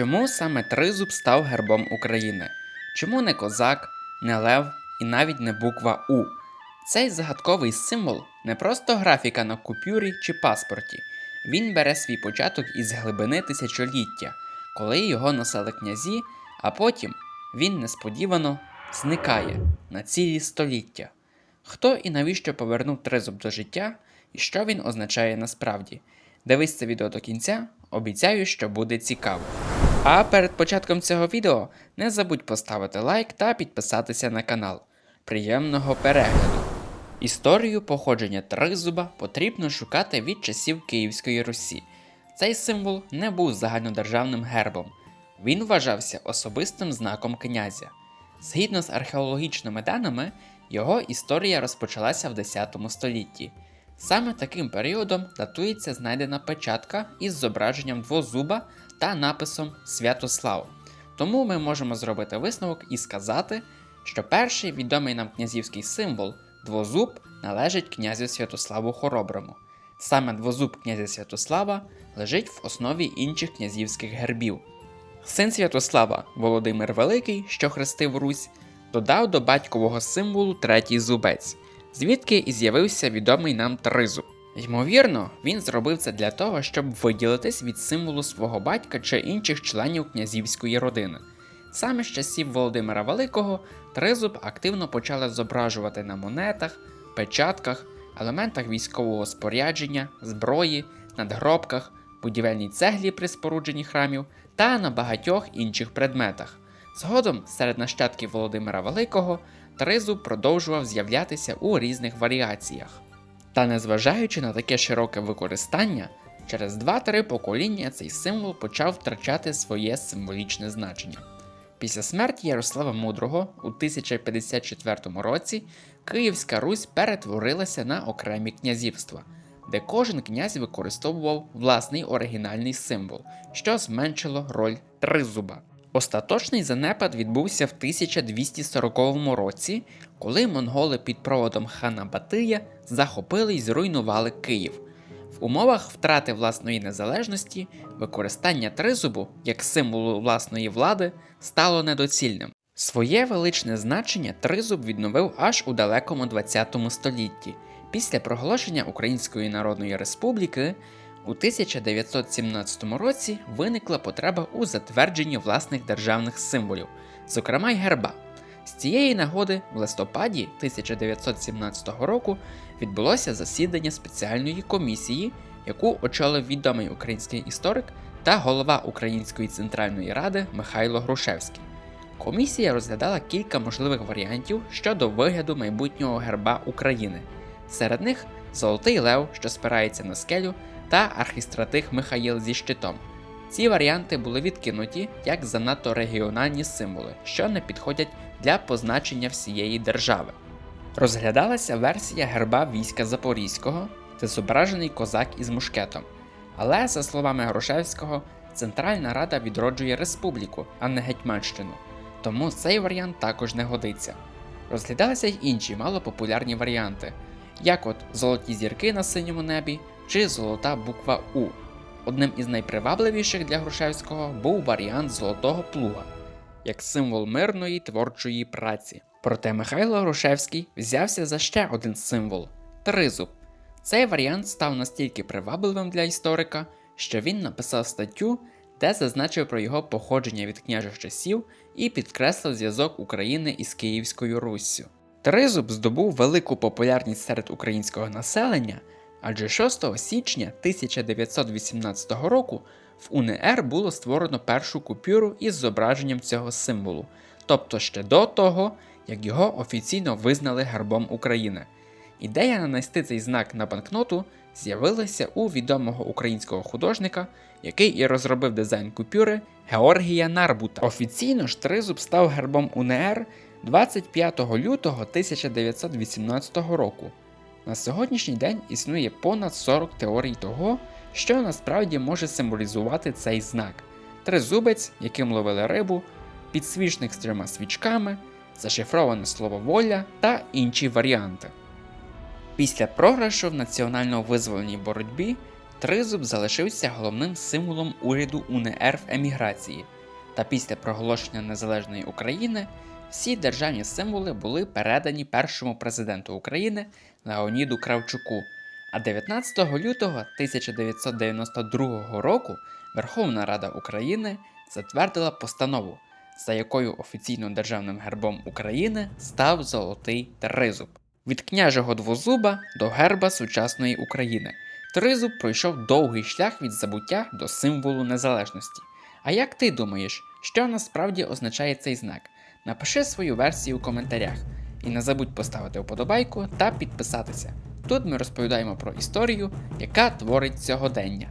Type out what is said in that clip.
Чому саме тризуб став гербом України? Чому не козак, не лев і навіть не буква У? Цей загадковий символ не просто графіка на купюрі чи паспорті. Він бере свій початок із глибини тисячоліття, коли його носили князі, а потім він несподівано зникає на цілі століття. Хто і навіщо повернув тризуб до життя, і що він означає насправді? Дивись це відео до кінця, обіцяю, що буде цікаво. А перед початком цього відео не забудь поставити лайк та підписатися на канал. Приємного перегляду! Історію походження тризуба потрібно шукати від часів Київської Русі. Цей символ не був загальнодержавним гербом, він вважався особистим знаком князя. Згідно з археологічними даними, його історія розпочалася в 10 столітті. Саме таким періодом датується знайдена печатка із зображенням двозуба та написом Святослав. Тому ми можемо зробити висновок і сказати, що перший відомий нам князівський символ двозуб належить князю Святославу Хороброму. Саме двозуб князя Святослава лежить в основі інших князівських гербів. Син Святослава Володимир Великий, що хрестив Русь, додав до батькового символу третій зубець, звідки і з'явився відомий нам тризуб. Ймовірно, він зробив це для того, щоб виділитись від символу свого батька чи інших членів князівської родини. Саме з часів Володимира Великого тризуб активно почали зображувати на монетах, печатках, елементах військового спорядження, зброї, надгробках, будівельній цеглі при спорудженні храмів та на багатьох інших предметах. Згодом, серед нащадків Володимира Великого, тризуб продовжував з'являтися у різних варіаціях. Та незважаючи на таке широке використання, через 2-3 покоління цей символ почав втрачати своє символічне значення. Після смерті Ярослава Мудрого у 1054 році Київська Русь перетворилася на окремі князівства, де кожен князь використовував власний оригінальний символ, що зменшило роль тризуба. Остаточний занепад відбувся в 1240 році, коли монголи під проводом хана Батия захопили й зруйнували Київ. В умовах втрати власної незалежності використання тризубу як символу власної влади стало недоцільним. Своє величне значення тризуб відновив аж у далекому 20 столітті. Після проголошення Української Народної Республіки у 1917 році виникла потреба у затвердженні власних державних символів, зокрема й герба. З цієї нагоди в листопаді 1917 року відбулося засідання спеціальної комісії, яку очолив відомий український історик та голова Української центральної ради Михайло Грушевський. Комісія розглядала кілька можливих варіантів щодо вигляду майбутнього герба України. Серед них Золотий Лев, що спирається на скелю, та архістратих Михаїл зі щитом. Ці варіанти були відкинуті як занадто регіональні символи, що не підходять для позначення всієї держави. Розглядалася версія герба війська Запорізького, де зображений козак із мушкетом. Але, за словами Грушевського, Центральна Рада відроджує республіку, а не Гетьманщину, тому цей варіант також не годиться. Розглядалися й інші малопопулярні варіанти, як от золоті зірки на синьому небі чи золота буква У. Одним із найпривабливіших для Грушевського був варіант золотого плуга як символ мирної творчої праці. Проте Михайло Грушевський взявся за ще один символ тризуб. Цей варіант став настільки привабливим для історика, що він написав статтю, де зазначив про його походження від княжих часів і підкреслив зв'язок України із Київською Руссю. Тризуб здобув велику популярність серед українського населення, адже 6 січня 1918 року в УНР було створено першу купюру із зображенням цього символу, тобто ще до того, як його офіційно визнали гербом України. Ідея нанести цей знак на банкноту з'явилася у відомого українського художника, який і розробив дизайн купюри Георгія Нарбута. Офіційно ж тризуб став гербом УНР 25 лютого 1918 року. На сьогоднішній день існує понад 40 теорій того, що насправді може символізувати цей знак: тризубець, яким ловили рибу, підсвічник з трьома свічками, зашифроване слово воля та інші варіанти. Після програшу в національно визвольній боротьбі Тризуб залишився головним символом уряду УНР в еміграції, та після проголошення незалежної України всі державні символи були передані першому президенту України Леоніду Кравчуку. А 19 лютого 1992 року Верховна Рада України затвердила постанову, за якою офіційно державним гербом України став золотий тризуб. Від княжого двозуба до герба сучасної України. Тризуб пройшов довгий шлях від забуття до символу незалежності. А як ти думаєш, що насправді означає цей знак? Напиши свою версію у коментарях і не забудь поставити вподобайку та підписатися. Тут ми розповідаємо про історію, яка творить сьогодення.